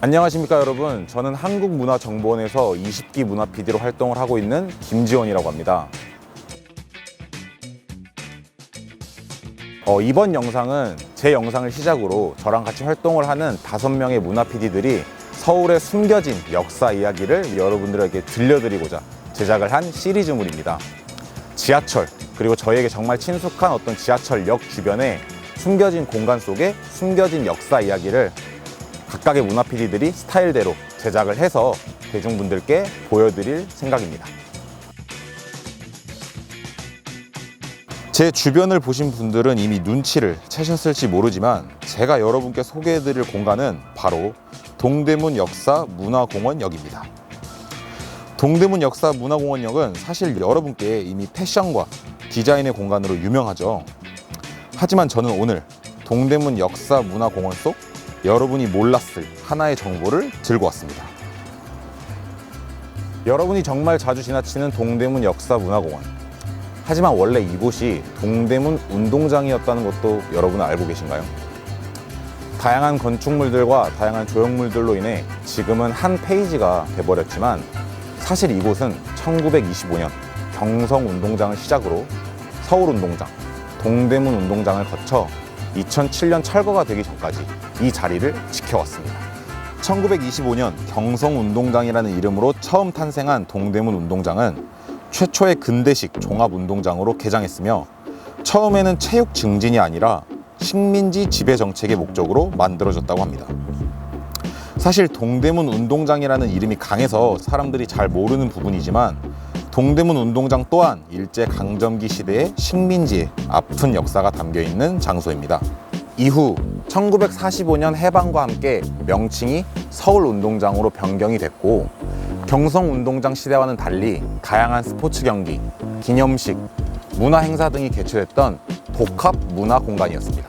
안녕하십니까 여러분. 저는 한국문화정보원에서 20기 문화 PD로 활동을 하고 있는 김지원이라고 합니다. 어, 이번 영상은 제 영상을 시작으로 저랑 같이 활동을 하는 다섯 명의 문화 PD들이 서울의 숨겨진 역사 이야기를 여러분들에게 들려드리고자 제작을 한 시리즈물입니다. 지하철 그리고 저에게 정말 친숙한 어떤 지하철역 주변에 숨겨진 공간 속에 숨겨진 역사 이야기를 각각의 문화 PD들이 스타일대로 제작을 해서 대중분들께 보여드릴 생각입니다. 제 주변을 보신 분들은 이미 눈치를 채셨을지 모르지만 제가 여러분께 소개해드릴 공간은 바로 동대문 역사 문화공원역입니다. 동대문 역사 문화공원역은 사실 여러분께 이미 패션과 디자인의 공간으로 유명하죠. 하지만 저는 오늘 동대문 역사 문화공원 속 여러분이 몰랐을 하나의 정보를 들고 왔습니다. 여러분이 정말 자주 지나치는 동대문 역사 문화공원. 하지만 원래 이곳이 동대문 운동장이었다는 것도 여러분은 알고 계신가요? 다양한 건축물들과 다양한 조형물들로 인해 지금은 한 페이지가 돼버렸지만 사실 이곳은 1925년 경성운동장을 시작으로 서울운동장, 동대문 운동장을 거쳐 2007년 철거가 되기 전까지 이 자리를 지켜왔습니다. 1925년 경성운동장이라는 이름으로 처음 탄생한 동대문 운동장은 최초의 근대식 종합운동장으로 개장했으며 처음에는 체육 증진이 아니라 식민지 지배 정책의 목적으로 만들어졌다고 합니다. 사실 동대문 운동장이라는 이름이 강해서 사람들이 잘 모르는 부분이지만 동대문 운동장 또한 일제 강점기 시대의 식민지의 아픈 역사가 담겨 있는 장소입니다. 이후 1945년 해방과 함께 명칭이 서울 운동장으로 변경이 됐고 경성 운동장 시대와는 달리 다양한 스포츠 경기, 기념식, 문화 행사 등이 개최됐던 복합 문화 공간이었습니다.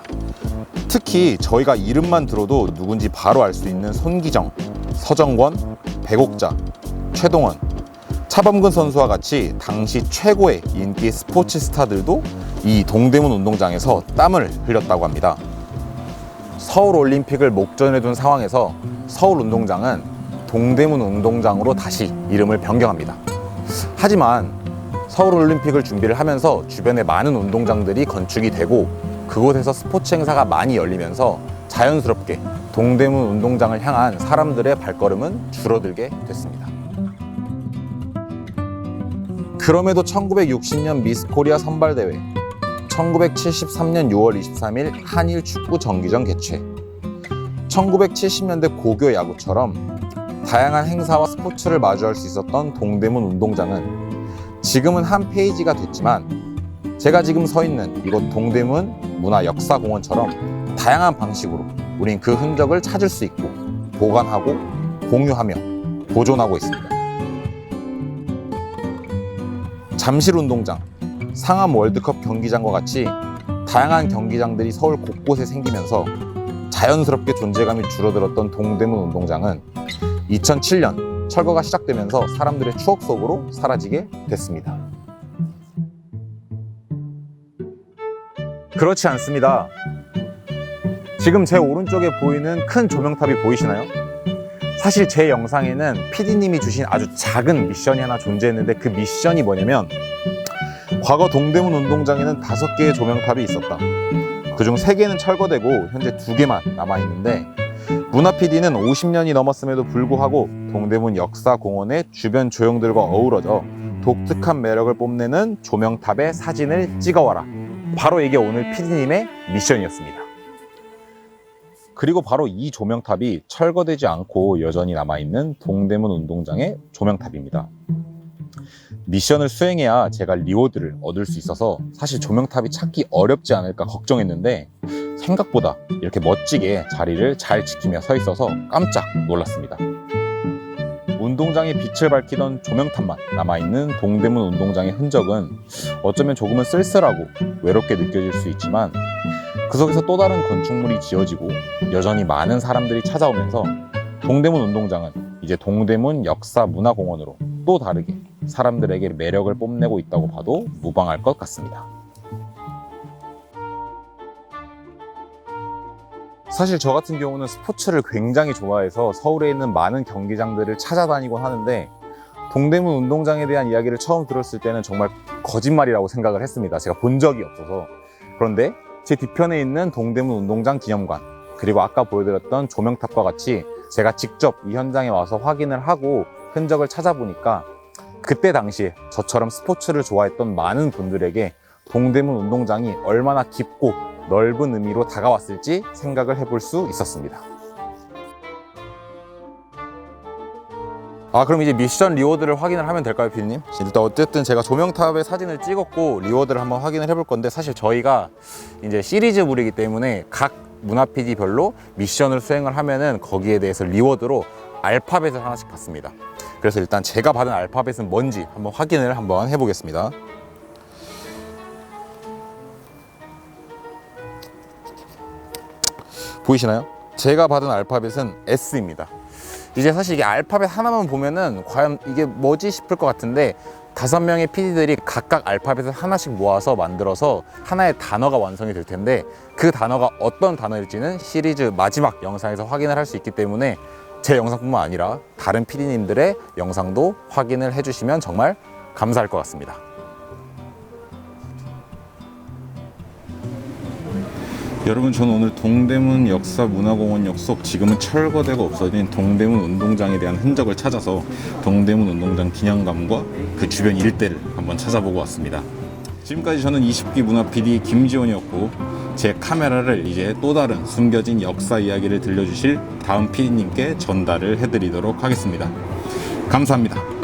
특히 저희가 이름만 들어도 누군지 바로 알 수 있는 손기정, 서정권, 배곡자, 최동원, 차범근 선수와 같이 당시 최고의 인기 스포츠 스타들도 이 동대문 운동장에서 땀을 흘렸다고 합니다. 서울 올림픽을 목전에 둔 상황에서 서울 운동장은 동대문 운동장으로 다시 이름을 변경합니다. 하지만 서울 올림픽을 준비를 하면서 주변에 많은 운동장들이 건축이 되고 그곳에서 스포츠 행사가 많이 열리면서 자연스럽게 동대문 운동장을 향한 사람들의 발걸음은 줄어들게 됐습니다. 그럼에도 1960년 미스 코리아 선발대회, 1973년 6월 23일 한일 축구 정기전 개최, 1970년대 고교 야구처럼 다양한 행사와 스포츠를 마주할 수 있었던 동대문 운동장은 지금은 한 페이지가 됐지만 제가 지금 서 있는 이곳 동대문 문화역사공원처럼 다양한 방식으로 우린 그 흔적을 찾을 수 있고 보관하고 공유하며 보존하고 있습니다. 잠실 운동장, 상암 월드컵 경기장과 같이 다양한 경기장들이 서울 곳곳에 생기면서 자연스럽게 존재감이 줄어들었던 동대문 운동장은 2007년 철거가 시작되면서 사람들의 추억 속으로 사라지게 됐습니다. 그렇지 않습니다. 지금 제 오른쪽에 보이는 큰 조명탑이 보이시나요? 사실 제 영상에는 PD님이 주신 아주 작은 미션이 하나 존재했는데 그 미션이 뭐냐면 과거 동대문 운동장에는 다섯 개의 조명탑이 있었다. 그중 세 개는 철거되고 현재 두 개만 남아 있는데 문화 PD는 50년이 넘었음에도 불구하고 동대문 역사공원의 주변 조형들과 어우러져 독특한 매력을 뽐내는 조명탑의 사진을 찍어와라. 바로 이게 오늘 PD님의 미션이었습니다. 그리고 바로 이 조명탑이 철거되지 않고 여전히 남아있는 동대문 운동장의 조명탑입니다. 미션을 수행해야 제가 리워드를 얻을 수 있어서 사실 조명탑이 찾기 어렵지 않을까 걱정했는데 생각보다 이렇게 멋지게 자리를 잘 지키며 서 있어서 깜짝 놀랐습니다. 운동장에 빛을 밝히던 조명탑만 남아있는 동대문 운동장의 흔적은 어쩌면 조금은 쓸쓸하고 외롭게 느껴질 수 있지만 그 속에서 또 다른 건축물이 지어지고 여전히 많은 사람들이 찾아오면서 동대문 운동장은 이제 동대문 역사문화공원으로 또 다르게 사람들에게 매력을 뽐내고 있다고 봐도 무방할 것 같습니다. 사실 저 같은 경우는 스포츠를 굉장히 좋아해서 서울에 있는 많은 경기장들을 찾아다니곤 하는데 동대문 운동장에 대한 이야기를 처음 들었을 때는 정말 거짓말이라고 생각을 했습니다. 제가 본 적이 없어서. 그런데 제 뒤편에 있는 동대문 운동장 기념관, 그리고 아까 보여드렸던 조명탑과 같이 제가 직접 이 현장에 와서 확인을 하고 흔적을 찾아보니까 그때 당시에 저처럼 스포츠를 좋아했던 많은 분들에게 동대문 운동장이 얼마나 깊고 넓은 의미로 다가왔을지 생각을 해볼 수 있었습니다. 아 그럼 이제 미션 리워드를 확인을 하면 될까요 피디님? 일단 어쨌든 제가 조명탑에 사진을 찍었고 리워드를 한번 확인을 해볼 건데 사실 저희가 이제 시리즈물이기 때문에 각 문화 PD별로 미션을 수행을 하면은 거기에 대해서 리워드로 알파벳을 하나씩 받습니다 그래서 일단 제가 받은 알파벳은 뭔지 한번 확인을 한번 해보겠습니다 보이시나요? 제가 받은 알파벳은 S입니다 이제 사실 이게 알파벳 하나만 보면은 과연 이게 뭐지 싶을 것 같은데 다섯 명의 PD들이 각각 알파벳을 하나씩 모아서 만들어서 하나의 단어가 완성이 될 텐데 그 단어가 어떤 단어일지는 시리즈 마지막 영상에서 확인을 할 수 있기 때문에 제 영상뿐만 아니라 다른 PD님들의 영상도 확인을 해주시면 정말 감사할 것 같습니다. 여러분 저는 오늘 동대문 역사문화공원역 속 지금은 철거되고 없어진 동대문 운동장에 대한 흔적을 찾아서 동대문 운동장 기념관과 그 주변 일대를 한번 찾아보고 왔습니다. 지금까지 저는 20기 문화 PD 김지원이었고 제 카메라를 이제 또 다른 숨겨진 역사 이야기를 들려주실 다음 PD님께 전달을 해드리도록 하겠습니다. 감사합니다.